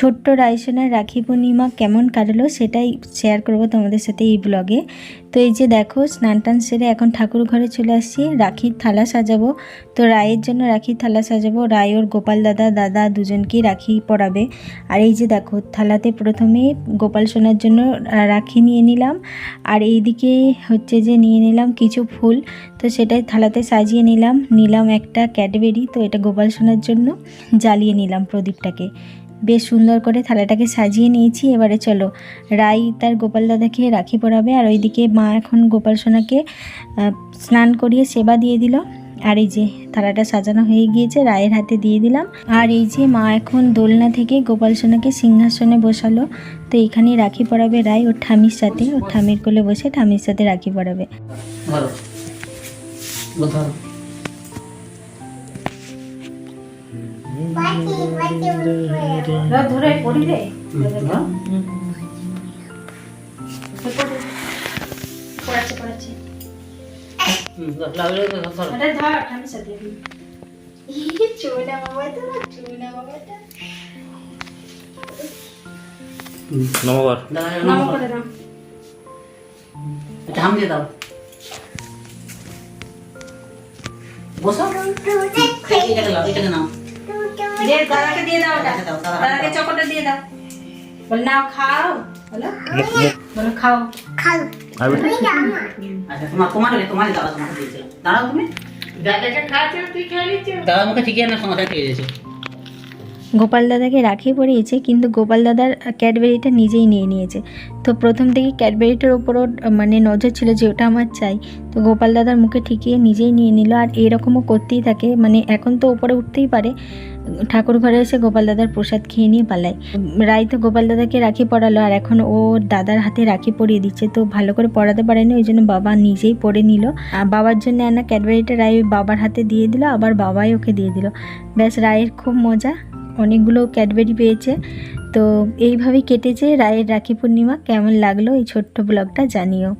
ছোট্ট রাইসোনার রাখি পূর্ণিমা কেমন কাটলো সেটাই শেয়ার করব তোমাদের সাথে এই ব্লগে তো এই যে দেখো, স্নান টান সেরে এখন ঠাকুর ঘরে চলে আসছি, রাখির থালা সাজাবো। তো রায়ের জন্য রাখির থালা সাজাবো, রায় ওর গোপাল দাদা দাদা দুজনকেই রাখি পরাবে। আর এই যে দেখো, থালাতে প্রথমে গোপাল সোনার জন্য রাখি নিয়ে নিলাম। আর এইদিকে হচ্ছে যে নিয়ে নিলাম কিছু ফুল, তো সেটাই থালাতে সাজিয়ে নিলাম। নিলাম একটা ক্যাডবেরি, তো এটা গোপাল সোনার জন্য। জ্বালিয়ে নিলাম প্রদীপটাকে। বেশ সুন্দর করে থালাটাকে সাজিয়ে নিয়েছি। এবারে চলো, রাই তার গোপাল দাদাকে রাখি পরাবে আর ওইদিকে মা এখন গোপাল সোনাকে স্নান করিয়ে সেবা দিয়ে দিল। আর এই যে থালাটা সাজানো হয়ে গিয়েছে, রায়ের হাতে দিয়ে দিলাম। আর এই যে মা এখন দোলনা থেকে গোপাল সোনাকে সিংহাসনে বসালো। তো এখানে রাখি পরাবে রায়, ওর ঠামির সাথে। ওর ঠামির কোলে বসে ঠামির সাথে রাখি পরাবে। দাঁড়াও, নাম নাও। করে। নাও এটা হাম দিয়ে দাও। বসো। এটাকে নাও। দাদাকে দিয়ে দাও ওটা। দাদাকে দাও, দাদাকে দাদাকে দাও। চকোটা দিয়ে দাও। বল নাও খাও। বলো বলো খাও। খাও। আচ্ছা তোমার তোমার তোমার দাদা তোমাকে দাঁড়াও তুমি। দাদাকে খাওয়াচ্ছ তুই খেয়ে নিচ্ছ দাদা আমাকে ঠিকই না সমস্যা ঠিক আছে গোপাল দাদাকে রাখি পরিয়েছে কিন্তু গোপাল দাদার ক্যাডবেরিটা নিজেই নিয়ে নিয়েছে। তো প্রথম থেকে ক্যাডবেরিটার ওপরও মানে নজর ছিল যে ওটা আমার চাই। তো গোপাল দাদার মুখে ঠিকিয়ে নিজেই নিয়ে নিল, আর এরকমও করতেই থাকে। মানে এখন তো ওপরে উঠতেই পারে। ঠাকুর ঘরে এসে গোপাল দাদার প্রসাদ খেয়ে নিয়ে পালায়। রাই তো গোপাল দাদাকে রাখি পরালো আর এখন ও দাদার হাতে রাখি পরিয়ে দিচ্ছে। তো ভালো করে পড়াতে পারেনি, ওই জন্য বাবা নিজেই পরে নিল। আর বাবার জন্য আনা ক্যাডবেরিটা রায় বাবার হাতে দিয়ে দিল, আবার বাবাই ওকে দিয়ে দিল। ব্যাস, রায়ের খুব মজা। অনেকগুলো ক্যাডবেরি পেয়েছে। তো এইভাবেই কেটেছে। রায়ের রাখি পূর্ণিমা। কেমন লাগল এই ছোট্ট ব্লগটা জানিও।